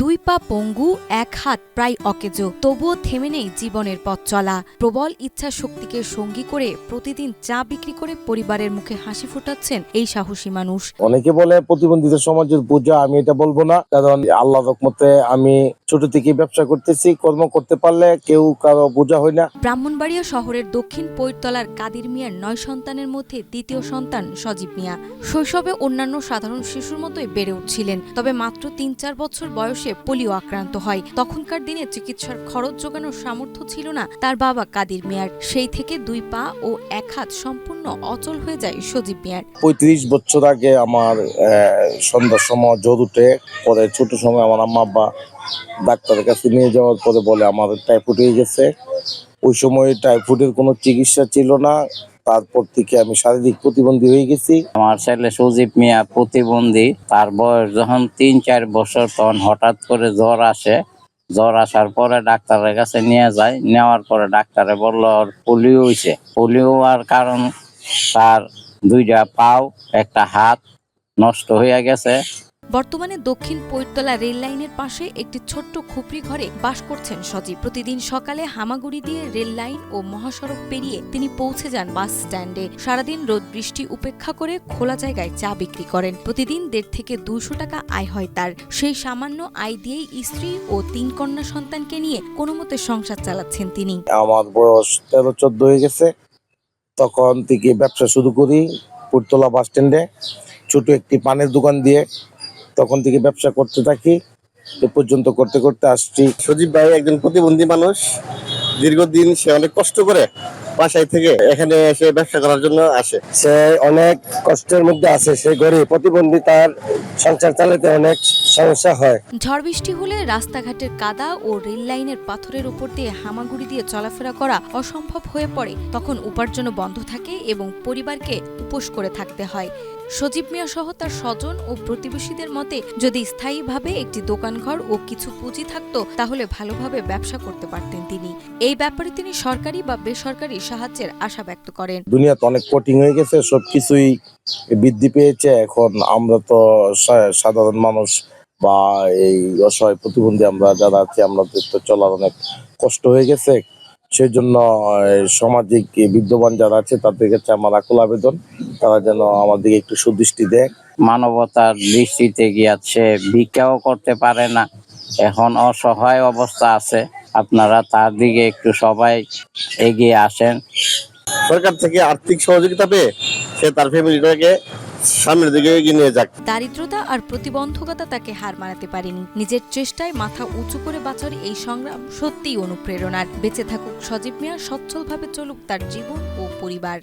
দুই পা পঙ্গু, এক হাত প্রায় অকেজ। তবুও থেমে নেই জীবনের পথ চলা। প্রবল ইচ্ছা শক্তিকে সঙ্গী করে প্রতিদিন চা বিক্রি করে পরিবারের মুখে হাসি ফোটাচ্ছেন এই সাহসী মানুষ। অনেকে বলে, প্রতিবন্ধীদের সমাজের বোঝা আমি এটা বলব না। কারণ আল্লাহ রকমতে আমি ছোট থেকে ব্যবসা করতেছি, কর্ম করতে পারলে কেউ কারও বোঝা হয় না। ব্রাহ্মণবাড়িয়া শহরের দক্ষিণ পৈরতলার কাদির মিয়ার নয় সন্তানের মধ্যে দ্বিতীয় সন্তান সজীব মিয়া। শৈশবে অন্যান্য সাধারণ শিশুর মতোই বেড়ে উঠছিলেন, তবে মাত্র তিন চার বছর বয়সে পোলিও আক্রান্ত হয়। তখনকার দিনে চিকিৎসার খরচ জোগানোর সামর্থ্য ছিল না তার বাবা কাদির মিয়ার। সেই থেকে দুই পা ও এক হাত সম্পূর্ণ অচল হয়ে যায় সজীব মিয়ার। পঁয়ত্রিশ বছর আগে আমার আহ, সন্ধ্যার সময় জ্বর উঠে পরে ছোট সময় আমার আম্মা আব্বা ডাক্তারের কাছে নিয়ে যাওয়ার পরে বলে আমার টাইফয়েড হয়ে গেছে। ওই সময় টাইফয়েডের কোনো চিকিৎসা ছিল না। তারপর থেকে আমি শারীরিক প্রতিবন্ধী হয়ে গেছি। আমার ছেলে সুজিব মিয়া প্রতিবন্ধী। তার বয়স যখন তিন চার বছর তখন হঠাৎ করে জ্বর আসে। জ্বর আসার পরে ডাক্তারের কাছে নিয়ে যায়। নেওয়ার পরে ডাক্তারে বলল ওর পোলিও হয়েছে পোলিও হওয়ার কারণ তার দুইটা পাও একটা হাত নষ্ট হয়ে গেছে। বর্তমানে দক্ষিণ পৈরতলা রেল লাইনের পাশে একটি ছোট্ট খুপড়ি ঘরে বাস করছেন সজীব। প্রতিদিন সকালে হামাগুড়ি দিয়ে রেল লাইন ও মহাসড়ক পেরিয়ে তিনি পৌঁছে যান বাস স্ট্যান্ডে। সারাদিন রোদ বৃষ্টি উপেক্ষা করে খোলা জায়গায় চা বিক্রি করেন। প্রতিদিন দেড় থেকে দুশো টাকা আয় হয় তার। সেই সামান্য আয় দিয়েই স্ত্রী ও তিন কন্যা সন্তানকে নিয়ে কোনো মতে সংসার চালাচ্ছেন তিনি। আমার বয়স তেরো চোদ্দ হয়ে গেছে। তখন থেকে ব্যবসা শুরু করি, পুরতলা বাস স্ট্যান্ডে। ছোট একটি পানের দোকান দিয়ে তখন থেকে ব্যবসা করতে থাকি। এ পর্যন্ত করতে করতে আসছি। সজীব ভাই একজন প্রতিবন্ধী মানুষ। দীর্ঘদিন সে অনেক কষ্ট করে বাসায় থেকে এখানে এসে ব্যবসা করার জন্য আসে। সে অনেক কষ্টের মধ্যে আছে, সে গরিব, প্রতিবন্ধী, তার সংসার চালাতে অনেক সমস্যা হয়। ঝড় বৃষ্টি হলে রাস্তাঘাটের কাদা ও রেল লাইনের পাথরের উপর দিয়ে হামাগুড়ি দিয়ে চলাফেরা করা অসম্ভব হয়ে পড়ে। তখন উপার্জনও বন্ধ থাকে এবং পরিবারকে উপোস করে থাকতে হয়। সজীব মিয়া সহ তার স্বজন ও প্রতিবেশীদের মতে, যদি স্থায়ীভাবে একটি দোকানঘর ও কিছু পুঁজি থাকতো, তাহলে ভালোভাবে ব্যবসা করতে পারতেন তিনি। এই ব্যাপারে তিনি সরকারি বা বেসরকারি সাহায্যের আশা ব্যক্ত করেন। দুনিয়াতে অনেক কঠিন হয়ে গেছে সবকিছুই বৃদ্ধি পেয়েছে। এখন আমরা তো সাধারণ মানুষ বা এই অসহায় প্রতিবন্ধী আমরা যারা আছি আমাদের তো চলার অনেক কষ্ট হয়ে গেছে। সেই জন্য সামাজিক বিদ্যমান যারা আছে তাদের কাছে আমার আকুল আবেদন তারা যেন আমাদেরকে একটু সুদৃষ্টি দেয়। মানবতার দৃষ্টিতে গিয়া সে ভিক্ষাও করতে পারে না। এখন অসহায় অবস্থা আছে। আপনারা তার দিকে একটু সবাই এগিয়ে আসেন। সরকার থেকে আর্থিক সহযোগিতা পেয়ে সে তার ফ্যামিলিটাকে সামনের দিকে এগিয়ে নিয়ে যাক। দারিদ্রতা আর প্রতিবন্ধকতা তাকে হার মানাতে পারেনি। নিজের চেষ্টায় মাথা উঁচু করে বাঁচার এই সংগ্রাম সত্যিই অনুপ্রেরণার। বেঁচে থাকুক সজীব মিয়া সচ্ছলভাবে চলুক তার জীবন ও পরিবার।